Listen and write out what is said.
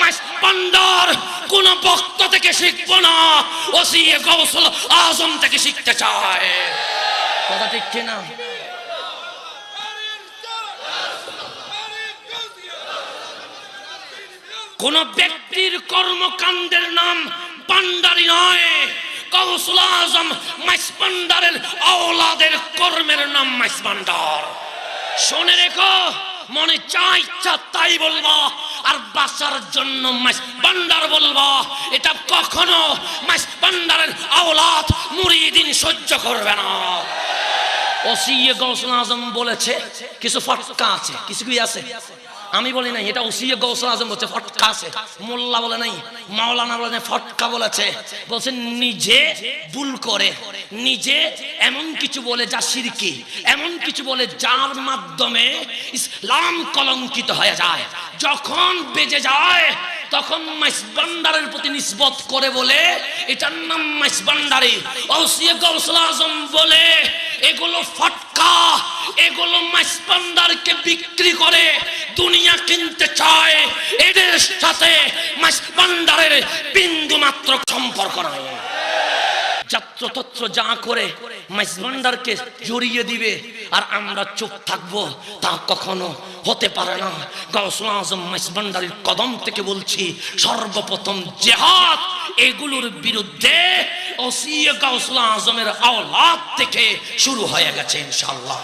মাস পান্ডার, কোন ভক্ত থেকে শিখব না। গৌসল আজম থেকে শিখতে চায়। কথা ঠিক কোন ব্যক্তির কর্মকাণ্ডের নাম পান্ডারি নয়। কৌশল আজম মাইসপান্ডারের আওলাদের কর্মের নাম মাইসপান্ডার শোনে রেখো, মনে চা ইচ্ছা তাই বলব। আর বাঁচার জন্য মাস পান্ডার বলব। এটা কখনো মাস পান্ডারের আওলাদ মুরিদিন সহ্য করবে না। ওসিয়ে গৌসল আজম বলেছে, কিছু ফটকা আছে, কিছু কি আছে? আমি বলি নাই, এটা ওসিয়ে গৌসল আজম বলছে, ফটকা আছে। মোল্লা বলে নাই, মাওলানা বলে ফটকা বলেছে। বলছে, নিজে ভুল করে, নিজে এমন কিছু বলে যা সিরকি, এমন কিছু বলে যার মাধ্যমে ইসলাম কলঙ্কিত হয়ে যায়। যখন বেজে যায়, তখন মাইসবান্ডারের প্রতি নিসবত করে বলে, এটার নাম মাইসবান্ডারি ওসিয়ে গৌসল আজম বলে, এগুলো ফটকা, এগুলো মাইসবান্ডারকে বিক্রি করে দুনিয়া কিনতে চায় এদের সাথে মাইসবান্ডারের বিন্দু মাত্র সম্পর্ক নাই। যাত্রতত্র যা করে মাইসবান্ডারকে জড়িয়ে দিবে, আর আমরা চুপ থাকব, তা কখনো হতে পারে না। গাউসুল আজম মাইসবান্ডারের কদম থেকে বলছি, সর্বপ্রথম জেহাদ এগুলোর বিরুদ্ধে ওসিয়ে গাউসুল আজমের আওলাদ থেকে শুরু হয়ে গেছে, ইনশাআল্লাহ।